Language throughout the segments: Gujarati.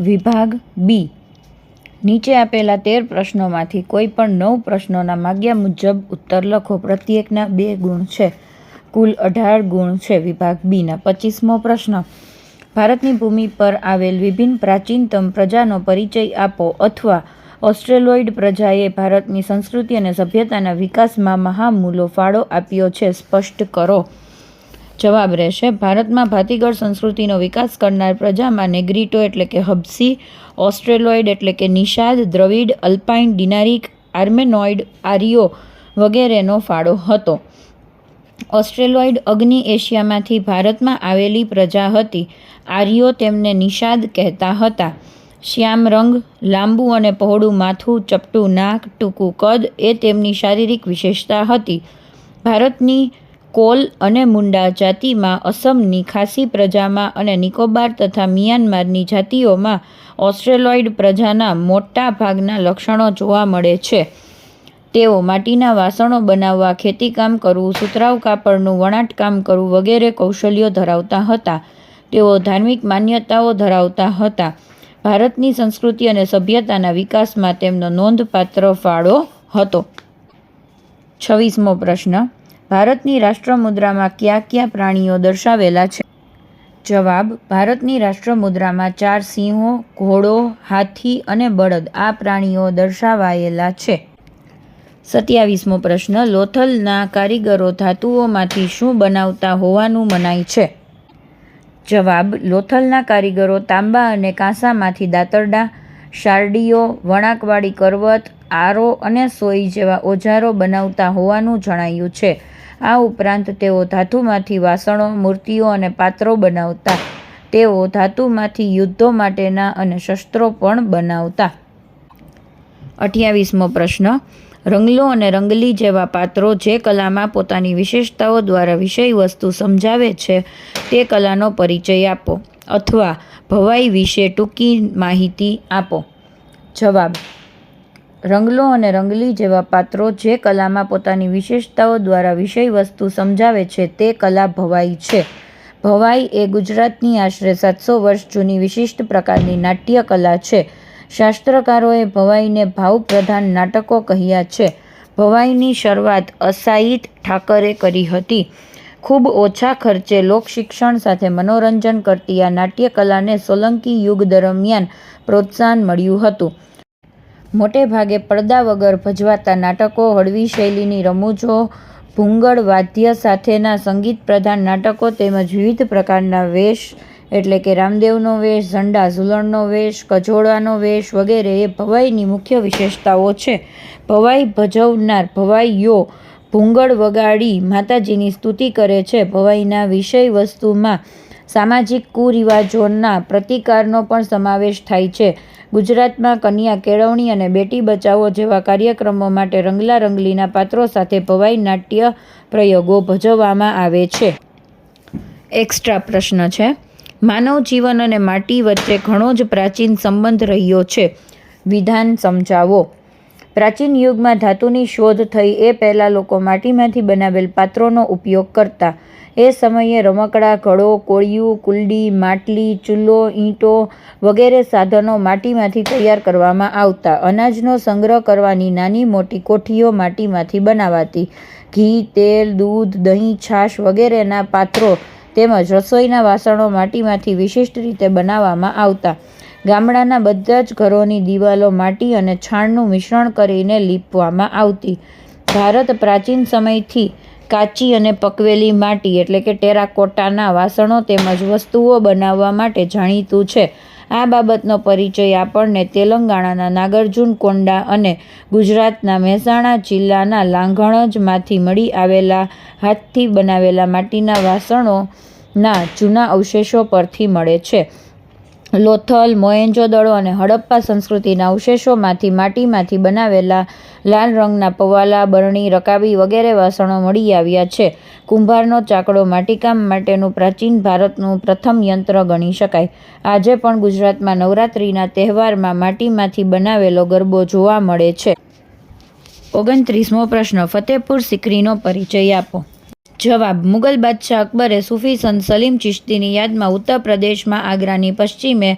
વિભાગ બી. નીચે આપેલા તેર પ્રશ્નોમાંથી કોઈ પણ નવ પ્રશ્નોના માગ્યા મુજબ ઉત્તર લખો. પ્રત્યેકના બે ગુણ છે. કુલ અઢાર ગુણ છે વિભાગ બીના. પચીસમો પ્રશ્ન. ભારતની ભૂમિ પર આવેલ વિભિન્ન પ્રાચીનતમ પ્રજાનો પરિચય આપો અથવા ઓસ્ટ્રેલોઇડ પ્રજાએ ભારતની સંસ્કૃતિ અને સભ્યતાના વિકાસમાં મહામૂલો ફાળો આપ્યો છે. સ્પષ્ટ કરો. જવાબ રહેશે. ભારતમાં ભાતીગળ સંસ્કૃતિનો વિકાસ કરનાર પ્રજામાં નેગ્રીટો એટલે કે હબ્સી, ઓસ્ટ્રેલોઇડ એટલે કે નિષાદ, દ્રવિડ, અલ્પાઇન, ડિનારિક, આર્મેનોઇડ, આર્યો વગેરેનો ફાળો હતો. ઓસ્ટ્રેલોઇડ અગ્નિ એશિયામાંથી ભારતમાં આવેલી પ્રજા હતી. આર્યો તેમને નિષાદ કહેતા હતા. શ્યામ રંગ, લાંબુ અને પહોળું માથું, ચપટું નાક, ટૂંકું કદ એ તેમની શારીરિક વિશેષતા હતી. ભારતની કોલ અને મુંડા જાતિમાં અસમની ખાસી પ્રજામાં અને નિકોબાર તથા મિયાનમારની જાતિઓમાં ઓસ્ટ્રેલોઇડ પ્રજાના મોટા ભાગના લક્ષણો જોવા મળે છે. તેઓ માટીના વાસણો બનાવવા, ખેતીકામ કરવું, સુતરાઉ કાપડનું વણાટકામ કરવું વગેરે કૌશલ્યો ધરાવતા હતા. તેઓ ધાર્મિક માન્યતાઓ ધરાવતા હતા. ભારતની સંસ્કૃતિ અને સભ્યતાના વિકાસમાં તેમનો નોંધપાત્ર ફાળો હતો. છવ્વીસમો પ્રશ્ન ભારતની રાષ્ટ્રમુદ્રામાં કયા કયા પ્રાણીઓ દર્શાવેલા છે? જવાબ, ભારતની રાષ્ટ્રમુદ્રામાં ચાર સિંહો, ઘોડો, હાથી અને બળદ આ પ્રાણીઓ દર્શાવાયેલા છે. સત્યાવીસમો પ્રશ્ન, લોથલના કારીગરો ધાતુઓમાંથી શું બનાવતા હોવાનું મનાય છે? જવાબ, લોથલના કારીગરો તાંબા અને કાંસામાંથી દાતરડા, શારડીઓ, વણાકવાળી કરવત, આરો અને સોય જેવા ઓજારો બનાવતા હોવાનું જણાયું છે. આ ઉપરાંત તેઓ ધાતુમાંથી વાસણો, મૂર્તિઓ અને પાત્રો બનાવતા. તેઓ ધાતુમાંથી યુદ્ધો માટેના અને શસ્ત્રો પણ બનાવતા. અઠ્યાવીસમો પ્રશ્ન. રંગલો અને રંગલી જેવા પાત્રો જે કલામાં પોતાની વિશેષતાઓ દ્વારા વિષય વસ્તુ સમજાવે છે, તે કલાનો પરિચય આપો અથવા ભવાઈ વિશે ટૂંકી માહિતી આપો. જવાબ. રંગલો અને રંગલી જેવા પાત્રો જે કલામાં પોતાની વિશેષતાઓ દ્વારા વિષય વસ્તુ સમજાવે છે, તે કલા ભવાઈ છે. ભવાઈ એ ગુજરાતની આશરે સાતસો વર્ષ જૂની વિશિષ્ટ પ્રકારની નાટ્ય કલા છે. શાસ્ત્રકારોએ ભવાઈને ભાવપ્રધાન નાટકો કહ્યા છે. ભવાઈની શરૂઆત અસાઈત ઠાકરે કરી હતી. ખૂબ ઓછા ખર્ચે લોકશિક્ષણ સાથે મનોરંજન કરતી આ નાટ્યકલાને સોલંકી યુગ દરમિયાન પ્રોત્સાહન મળ્યું હતું. મોટે ભાગે પડદા વગર ભજવાતા નાટકો હળવી શૈલીની રમૂજો, ભૂંગળ વાદ્ય સાથેના સંગીત પ્રધાન નાટકો તેમજ વિવિધ પ્રકારના વેશ એટલે કે રામદેવનો વેશ, ઝંડા ઝૂલણનો વેશ કજોડાનો વેશ વગેરે એ ભવાઈની મુખ્ય વિશેષતાઓ છે. ભવાઈ ભજવનાર ભવાઈઓ ભૂંગળ વગાડી માતાજીની સ્તુતિ કરે છે. ભવાઈના વિષય વસ્તુમાં સામાજિક કુરિવાજોના પ્રતિકારનો પણ સમાવેશ થાય છે. ગુજરાતમાં કન્યા કેળવણી અને બેટી બચાવો જેવા કાર્યક્રમો માટે રંગલા રંગલીના પાત્રો સાથે ભવાઈ નાટ્ય પ્રયોગો ભજવવામાં આવે છે. એક્સ્ટ્રા પ્રશ્ન છે, માનવ જીવન અને માટી વચ્ચે ઘણો જ પ્રાચીન સંબંધ રહ્યો છે. વિધાન સમજાવો. પ્રાચીન યુગમાં ધાતુની શોધ થઈ એ પહેલાં લોકો માટીમાંથી બનાવેલ પાત્રોનો ઉપયોગ કરતા એ સમયે રમકડા, ઘડો, કોળિયું, કુલડી, માટલી, ચૂલો, ઈંટો વગેરે સાધનો માટીમાંથી તૈયાર કરવામાં આવતા. અનાજનો સંગ્રહ કરવાની નાની મોટી કોઠીઓ માટીમાંથી બનાવાતી. ઘી, તેલ, દૂધ, દહીં, છાશ વગેરેના પાત્રો તેમજ રસોઈના વાસણો માટીમાંથી વિશિષ્ટ રીતે બનાવવામાં આવતા. ગામડાના બધા જ ઘરોની દિવાલો માટી અને છાણનું મિશ્રણ કરીને લીપવામાં આવતી. ભારત પ્રાચીન સમયથી કાચી અને પકવેલી માટી, એટલે કે ટેરાકોટાના વાસણો તેમજ વસ્તુઓ બનાવવા માટે જાણીતું છે. આ બાબતનો પરિચય આપણને તેલંગાણાના નાગાર્જુન કોંડા અને ગુજરાતના મહેસાણા જિલ્લાના લાંઘણજમાંથી મળી આવેલા, હાથથી બનાવેલા માટીના વાસણોના જૂના અવશેષો પરથી મળે છે. લોથલ મોહેંજો-દડો અને હડપ્પા સંસ્કૃતિના અવશેષોમાંથી માટીમાંથી બનાવેલા લાલ રંગના પવાલા, બરણી, રકાબી વગેરે વાસણો મળી આવ્યા છે. કુંભારનો ચાકડો માટીકામ માટેનું પ્રાચીન ભારતનું પ્રથમ યંત્ર ગણી શકાય. આજે પણ ગુજરાતમાં નવરાત્રિના તહેવારમાં માટીમાંથી બનાવેલો ગરબો જોવા મળે છે. ઓગણત્રીસમો પ્રશ્ન, ફતેહપુર સિકરીનો પરિચય આપો. જવાબ. મુગલ બાદશાહ અકબરે સૂફી સંત સલીમ ચિશ્તીની યાદમાં ઉત્તર પ્રદેશમાં આગ્રાની પશ્ચિમે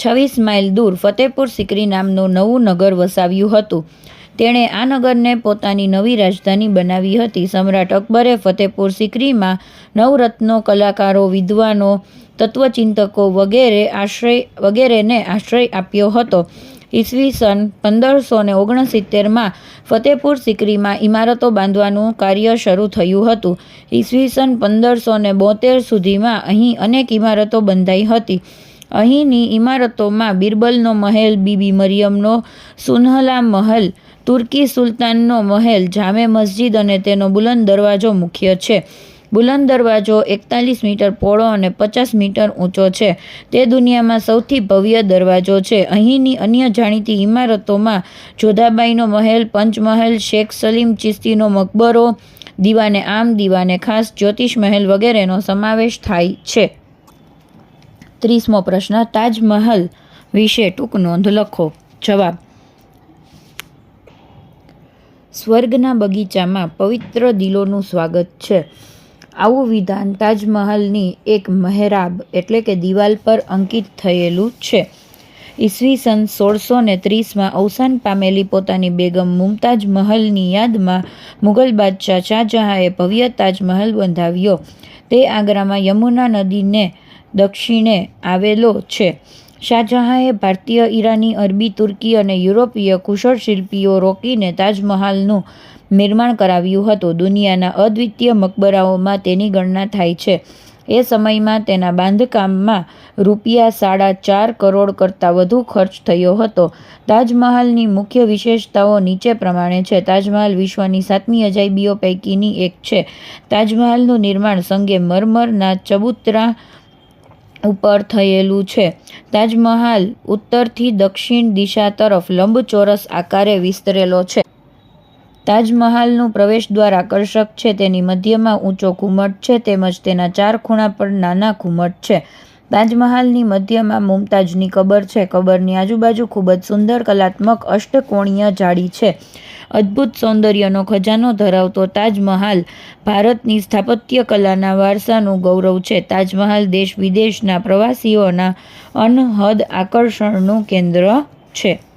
છવ્વીસ માઇલ દૂર ફતેપુર સિકરી નામનું નવું નગર વસાવ્યું હતું. તેણે આ નગરને પોતાની નવી રાજધાની બનાવી હતી. સમ્રાટ અકબરે ફતેપુર સિકરીમાં નવરત્નો, કલાકારો, વિદ્વાનો, તત્વચિંતકો વગેરે આશ્રય, વગેરેને આશ્રય આપ્યો હતો. ઈસવીસન પંદરસો ને ઓગણસિત્તેરમાં ફતેપુર સિકરીમાં ઇમારતો બાંધવાનું કાર્ય શરૂ થયું હતું. ઈસવીસન પંદરસો ને બોતેર સુધીમાં અહીં અનેક ઇમારતો બંધાઈ હતી. અહીંની ઇમારતોમાં બિરબલનો મહેલ, બીબી મરિયમનો સુનહલા મહેલ, તુર્કી સુલતાનનો મહેલ, જામે મસ્જિદ અને તેનો બુલંદ દરવાજો મુખ્ય છે. બુલંદ દરવાજો એકતાલીસ મીટર પહોળો અને પચાસ મીટર ઊંચો છે. તે દુનિયામાં સૌથી ભવ્ય દરવાજો છે. અહીંની અન્ય જાણીતી ઇમારતોમાં જોધાબાઈનો મહેલ, પંચમહેલ, શેખ સલીમ ચિસ્તીનો મકબરો, દીવાને આમ, દીવાને ખાસ, જ્યોતિષ મહેલ વગેરેનો સમાવેશ થાય છે. ત્રીસમો પ્રશ્ન, તાજમહલ વિશે ટૂંક નોંધ લખો. જવાબ. સ્વર્ગના બગીચામાં પવિત્ર દિલોનું સ્વાગત છે. આવું વિધાન તાજમહલની એક મહેરાબ એટલે કે દિવાલ પર અંકિત થયેલું છે. ઈસવીસન સોળસો ને ત્રીસમાં અવસાન પામેલી પોતાની બેગમ મુમતાજ મહલની યાદમાં મુઘલ બાદશાહ શાહજહાંએ ભવ્ય તાજમહલ બંધાવ્યો. તે આગ્રામાં યમુના નદીને દક્ષિણે આવેલો છે. શાહજહાંએ ભારતીય ઈરાની, અરબી, તુર્કી અને યુરોપીય કુશળ શિલ્પીઓ રોકીને તાજમહાલનું નિર્માણ કરાવ્યું હતું. દુનિયાના અદ્વિતીય મકબરાઓમાં તેની ગણના થાય છે. એ સમયમાં તેના બાંધકામમાં રૂપિયા સાડા ચાર કરોડ કરતાં વધુ ખર્ચ થયો હતો. તાજમહાલની મુખ્ય વિશેષતાઓ નીચે પ્રમાણે છે. તાજમહાલ વિશ્વની સાતમી અજાયબીઓ પૈકીની એક છે. તાજમહાલનું નિર્માણ સંગે મરમરના ચબૂતરા ઉપર થયેલું છે. તાજમહાલ ઉત્તરથી દક્ષિણ દિશા તરફ લંબચોરસ આકારે વિસ્તરેલો છે. તાજમહાલનું પ્રવેશદ્વાર આકર્ષક છે. તેની મધ્યમાં ઊંચો ઘુમટ છે તેમજ તેના ચાર ખૂણા પર નાના ઘુમટ છે. તાજમહાલની મધ્યમાં મુમતાજની કબર છે. કબરની આજુબાજુ ખૂબ જ સુંદર કલાત્મક અષ્ટકોણીય જાળી છે. અદ્ભુત સૌંદર્યનો ખજાનો ધરાવતો તાજમહાલ ભારતની સ્થાપત્ય કલાના વારસાનું ગૌરવ છે. તાજમહાલ દેશ વિદેશના પ્રવાસીઓના અનહદ આકર્ષણનું કેન્દ્ર છે.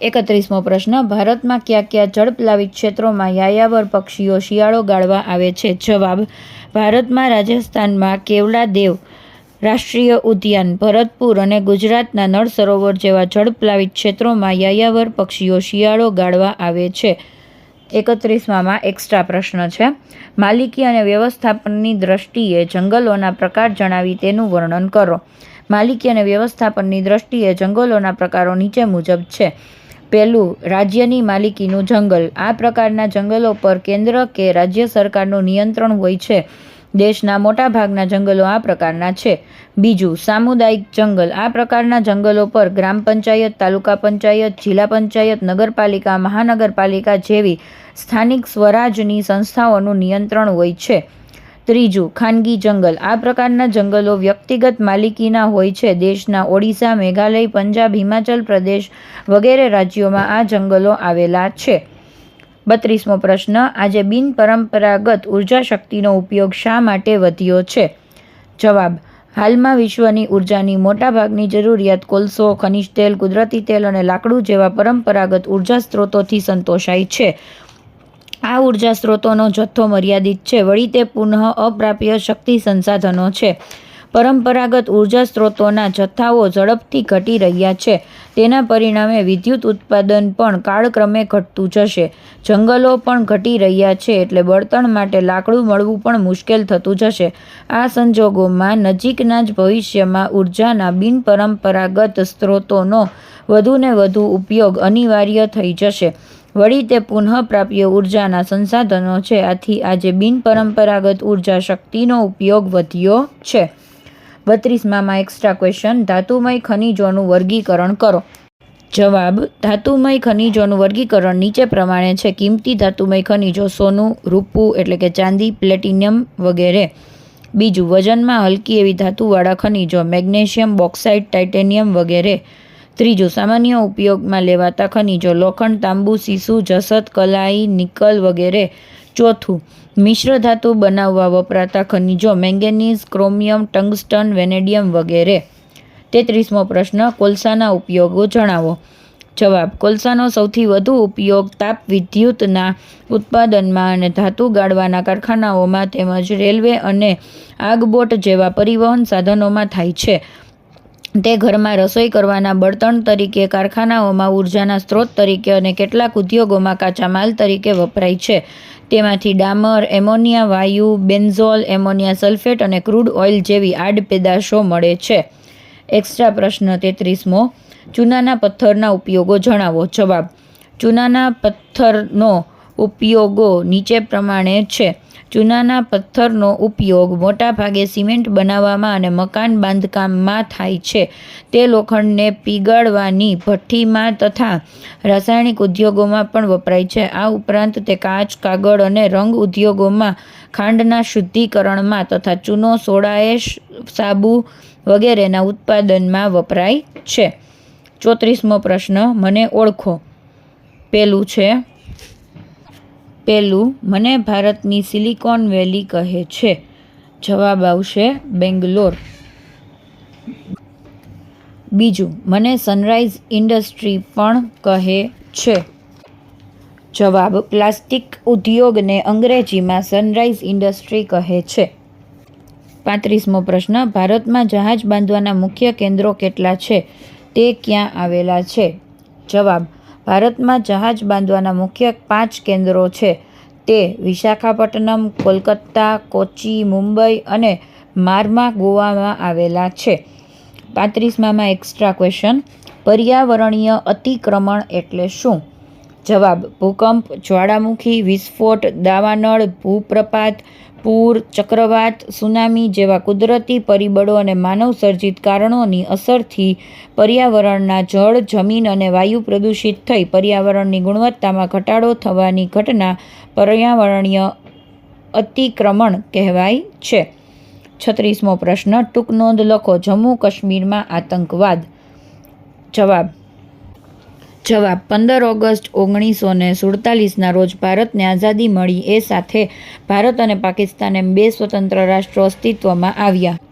એકત્રીસમો પ્રશ્ન, ભારતમાં કયા કયા જળપ્લાવિત ક્ષેત્રોમાં યાયાવર પક્ષીઓ શિયાળો ગાળવા આવે છે? જવાબ, ભારતમાં રાજસ્થાનમાં કેવલાદેવ રાષ્ટ્રીય ઉદ્યાન, ભરતપુર અને ગુજરાતના નળ સરોવર જેવા જળપ્લાવિત ક્ષેત્રોમાં યાયાવર પક્ષીઓ શિયાળો ગાળવા આવે છે? એકત્રીસમાં એક્સ્ટ્રા પ્રશ્ન છે, માલિકી અને વ્યવસ્થાપનની દ્રષ્ટિએ જંગલોના પ્રકાર જણાવી તેનું વર્ણન કરો. માલિકી અને વ્યવસ્થાપનની દ્રષ્ટિએ જંગલોના પ્રકારો નીચે મુજબ છે. પહેલું, રાજ્યની માલિકીનું જંગલ. આ પ્રકારના જંગલો પર કેન્દ્ર કે રાજ્ય સરકારનું નિયંત્રણ હોય છે. દેશના મોટાભાગના જંગલો આ પ્રકારના છે. બીજું, સામુદાયિક જંગલ. આ પ્રકારના જંગલો પર ગ્રામ પંચાયત, તાલુકા પંચાયત, જિલ્લા પંચાયત, નગરપાલિકા, મહાનગરપાલિકા જેવી સ્થાનિક સ્વરાજની સંસ્થાઓનું નિયંત્રણ હોય છે. ત્રીજું, ખાનગી જંગલ. આ પ્રકારના જંગલો વ્યક્તિગત માલિકીના હોય છે. દેશના ઓડિશા, મેઘાલય, પંજાબ, હિમાચલ પ્રદેશ વગેરે રાજ્યોમાં આ જંગલો આવેલા છે. બત્રીસમો પ્રશ્ન, આજે બિનપરંપરાગત ઊર્જા શક્તિનો ઉપયોગ શા માટે વધ્યો છે? જવાબ, હાલમાં વિશ્વની ઉર્જાની મોટાભાગની જરૂરિયાત કોલસો, ખનિજ તેલ, કુદરતી તેલ અને લાકડું જેવા પરંપરાગત ઊર્જા સ્ત્રોતોથી સંતોષાય છે. આ ઊર્જા સ્ત્રોતોનો જથ્થો મર્યાદિત છે. વળી તે પુનઃ અપ્રાપ્ય શક્તિ સંસાધનો છે. પરંપરાગત ઊર્જા સ્ત્રોતોના જથ્થાઓ ઝડપથી ઘટી રહ્યા છે. તેના પરિણામે વિદ્યુત ઉત્પાદન પણ કાળક્રમે ઘટતું જશે. જંગલો પણ ઘટી રહ્યા છે એટલે બળતણ માટે લાકડું મળવું પણ મુશ્કેલ થતું જશે. આ સંજોગોમાં નજીકના જ ભવિષ્યમાં ઉર્જાના બિનપરંપરાગત સ્ત્રોતોનો વધુને વધુ ઉપયોગ અનિવાર્ય થઈ જશે. વળી તે પુનઃપ્રાપ્ય ઉર્જાના સંસાધનો છે. આથી આજે બિનપરંપરાગત ઊર્જા શક્તિનો ઉપયોગ વધ્યો છે. બત્રીસમાં એક્સ્ટ્રા ક્વેશ્ચન ધાતુમય ખનિજોનું વર્ગીકરણ કરો. જવાબ, ધાતુમય ખનિજોનું વર્ગીકરણ નીચે પ્રમાણે છે. કિંમતી ધાતુમય ખનિજો સોનું, રૂપું એટલે કે ચાંદી પ્લેટિનિયમ વગેરે. બીજું, વજનમાં હલકી એવી ધાતુવાળા ખનિજો, મેગ્નેશિયમ બોક્સાઇટ ટાઇટેનિયમ વગેરે. ત્રીજું સામાન્ય ઉપયોગમાં લેવાતા ખનિજો, લોખંડ, તાંબુ, સીસુ જસત કલાઈ, નિકલ વગેરે. ચોથું, મિશ્ર ધાતુ બનાવવા વપરાતા ખનિજો, મેંગેનીઝ, ક્રોમિયમ, ટંગસ્ટન, વેનેડિયમ વગેરે. તેત્રીસમો પ્રશ્ન, કોલસાના ઉપયોગો જણાવો. જવાબ, કોલસાનો સૌથી વધુ ઉપયોગ તાપ વિદ્યુતના ઉત્પાદનમાં અને ધાતુ ગાળવાના કારખાનાઓમાં તેમજ રેલવે અને આગબોટ જેવા પરિવહન સાધનોમાં થાય છે. તે ઘરમાં રસોઈ કરવાના બળતણ તરીકે, કારખાનાઓમાં ઊર્જાના સ્ત્રોત તરીકે અને કેટલાક ઉદ્યોગોમાં કાચા માલ તરીકે વપરાય છે. તેમાંથી ડામર, એમોનિયા, વાયુ, બેન્ઝોલ, એમોનિયા સલ્ફેટ અને ક્રૂડ ઓઇલ જેવી આડ પેદાશો મળે છે. એક્સ્ટ્રા પ્રશ્ન તેત્રીસમો, ચૂનાના પથ્થરના ઉપયોગો જણાવો. જવાબ, ચૂનાના પથ્થરનો ઉપયોગો નીચે પ્રમાણે છે. ચૂનાના પથ્થરનો ઉપયોગ મોટાભાગે સિમેન્ટ બનાવવામાં અને મકાન બાંધકામમાં થાય છે. તે લોખંડને પીગાળવાની ભઠ્ઠીમાં તથા રાસાયણિક ઉદ્યોગોમાં પણ વપરાય છે. આ ઉપરાંત તે કાચ, કાગળ અને રંગ ઉદ્યોગોમાં ખાંડના શુદ્ધિકરણમાં તથા ચૂનો, સોડાએશ, સાબુ વગેરેના ઉત્પાદનમાં વપરાય છે. ચોત્રીસમો પ્રશ્ન, મને ઓળખો. પેલું છે પેલું મને ભારતની સિલિકોન વેલી કહે છે જવાબ આવશે બેંગ્લોર. બીજું મને સનરાઈઝ ઇન્ડસ્ટ્રી પણ કહે છે જવાબ પ્લાસ્ટિક ઉદ્યોગને અંગ્રેજીમાં સનરાઈઝ ઇન્ડસ્ટ્રી કહે છે પાંત્રીસમો પ્રશ્ન ભારતમાં જહાજ બાંધવાના મુખ્ય કેન્દ્રો કેટલા છે? તે ક્યાં આવેલા છે? જવાબ ભારતમાં જહાજ બાંધવાના મુખ્ય પાંચ કેન્દ્રો છે. તે વિશાખાપટ્ટનમ, કોલકાતા, કોચી, મુંબઈ અને મારમા ગોવામાં આવેલા છે. પાંત્રીસમાં એક્સ્ટ્રા ક્વેશ્ચન પર્યાવરણીય અતિક્રમણ એટલે શું? જવાબ, ભૂકંપ, જ્વાળામુખી, વિસ્ફોટ, દાવાનળ, ભૂપ્રપાત પૂર, ચક્રવાત, સુનામી જેવા કુદરતી પરિબળો અને માનવ સર્જિત કારણોની અસરથી પર્યાવરણના જળ, જમીન અને વાયુ પ્રદૂષિત થઈ પર્યાવરણની ગુણવત્તામાં ઘટાડો થવાની ઘટના પર્યાવરણીય અતિક્રમણ કહેવાય છે. છત્રીસમો પ્રશ્ન, ટૂંક નોંધ લખો જમ્મુ કાશ્મીરમાં આતંકવાદ. જવાબ જવાબ, પંદર ઓગસ્ટ ઓગણીસો ને સુડતાલીસના રોજ ભારતને આઝાદી મળી એ સાથે ભારત અને પાકિસ્તાન એમ બે સ્વતંત્ર રાષ્ટ્રો અસ્તિત્વમાં આવ્યા.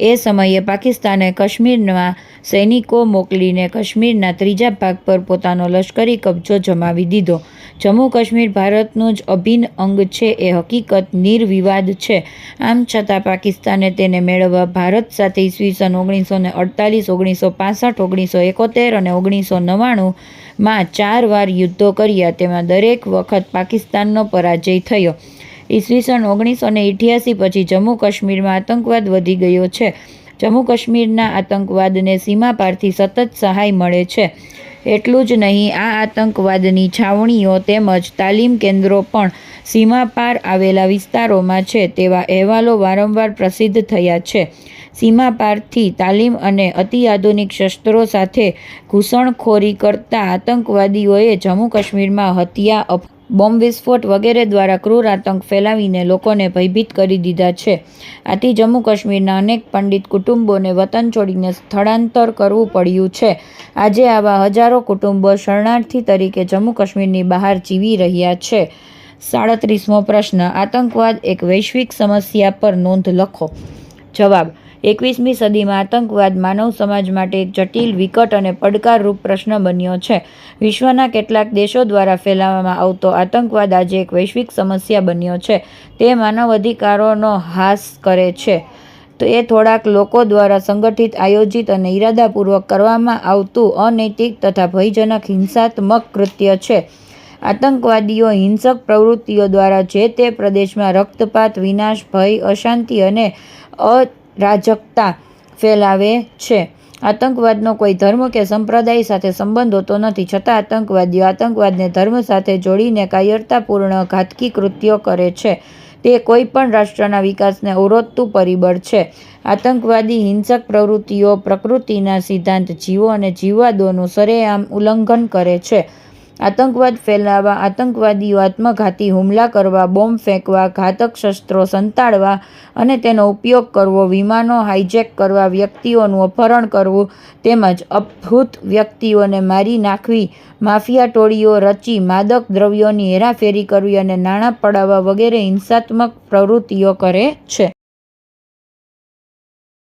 એ સમયે પાકિસ્તાને કાશ્મીરમાં સૈનિકો મોકલીને કાશ્મીરના ત્રીજા ભાગ પર પોતાનો લશ્કરી કબજો જમાવી દીધો. જમ્મુ કાશ્મીર ભારતનું જ અભિન્ન અંગ છે, એ હકીકત નિર્વિવાદ છે. આમ છતાં પાકિસ્તાને તેને મેળવવા ભારત સાથે ઈસવીસન ઓગણીસો ને અડતાલીસ, ઓગણીસો પાસઠ, ઓગણીસો એકોતેર અને ઓગણીસો નવ્વાણુંમાં ચાર વાર યુદ્ધો કર્યા, તેમાં દરેક વખત પાકિસ્તાનનો પરાજય થયો. ઈસવીસન ઓગણીસો ને ઇઠ્યાસી પછી જમ્મુ કાશ્મીરમાં આતંકવાદ વધી ગયો છે. જમ્મુ કાશ્મીરના આતંકવાદને સીમા પારથી સતત સહાય મળે છે. એટલું જ નહીં, આ આતંકવાદની છાવણીઓ તેમજ તાલીમ કેન્દ્રો પણ સીમા પાર આવેલા વિસ્તારોમાં છે તેવા અહેવાલો વારંવાર પ્રસિદ્ધ થયા છે. સીમા પારથી તાલીમ અને અતિઆધુનિક શસ્ત્રો સાથે ઘૂસણખોરી કરતા આતંકવાદીઓએ જમ્મુ કાશ્મીરમાં હત્યા બોમ્બ વિસ્ફોટ વગેરે દ્વારા ક્રૂર આતંક ફેલાવીને લોકોને ભયભીત કરી દીધા છે. આથી જમ્મુ કાશ્મીરના અનેક પંડિત કુટુંબોને વતન છોડીને સ્થળાંતર કરવું પડ્યું છે. આજે આવા હજારો કુટુંબો શરણાર્થી તરીકે જમ્મુ કાશ્મીરની બહાર જીવી રહ્યા છે. સાડત્રીસમો પ્રશ્ન, આતંકવાદ એક વૈશ્વિક સમસ્યા પર નોંધ લખો. જવાબ એકવીસમી સદીમાં આતંકવાદ માનવ સમાજ માટે એક જટિલ, વિકટ અને પડકારરૂપ પ્રશ્ન બન્યો છે. વિશ્વના કેટલાક દેશો દ્વારા ફેલાવવામાં આવતો આતંકવાદ આજે એક વૈશ્વિક સમસ્યા બન્યો છે. તે માનવ અધિકારોનો હાસ કરે છે. તો એ થોડાક લોકો દ્વારા સંગઠિત, આયોજિત અને ઇરાદાપૂર્વક કરવામાં આવતું અનૈતિક તથા ભયજનક, હિંસાત્મક કૃત્ય છે. આતંકવાદીઓ હિંસક પ્રવૃત્તિઓ દ્વારા જે તે પ્રદેશમાં રક્તપાત, વિનાશ, ભય, અશાંતિ અને અ રાજકતા ફેલાવે છે. આતંકવાદનો કોઈ ધર્મ કે સંપ્રદાય સાથે સંબંધ હોતો નથી. છતાં આતંકવાદીઓ આતંકવાદને ધર્મ સાથે જોડીને કાયરતાપૂર્ણ ઘાતકી કૃત્યો કરે છે. તે કોઈ પણ રાષ્ટ્રના વિકાસને અવરોધતું પરિબળ છે. આતંકવાદી હિંસક પ્રવૃત્તિઓ પ્રકૃતિના સિદ્ધાંત જીવો અને જીવવાદોનું સરેઆમ ઉલ્લંઘન કરે છે. આતંકવાદ ફેલાવવા, આતંકવાદીઓ આત્મઘાતી હુમલા કરવા, બોમ્બ ફેંકવા, ઘાતક શસ્ત્રો સંતાડવા અને તેનો ઉપયોગ કરવો, વિમાનો હાઇજેક કરવા, વ્યક્તિઓનું અપહરણ કરવું તેમજ અભૂત વ્યક્તિઓને મારી નાખવી, માફિયા ટોળીઓ રચી, માદક દ્રવ્યોની હેરાફેરી કરવી અને નાણાં પડાવવા વગેરે હિંસાત્મક પ્રવૃત્તિઓ કરે છે.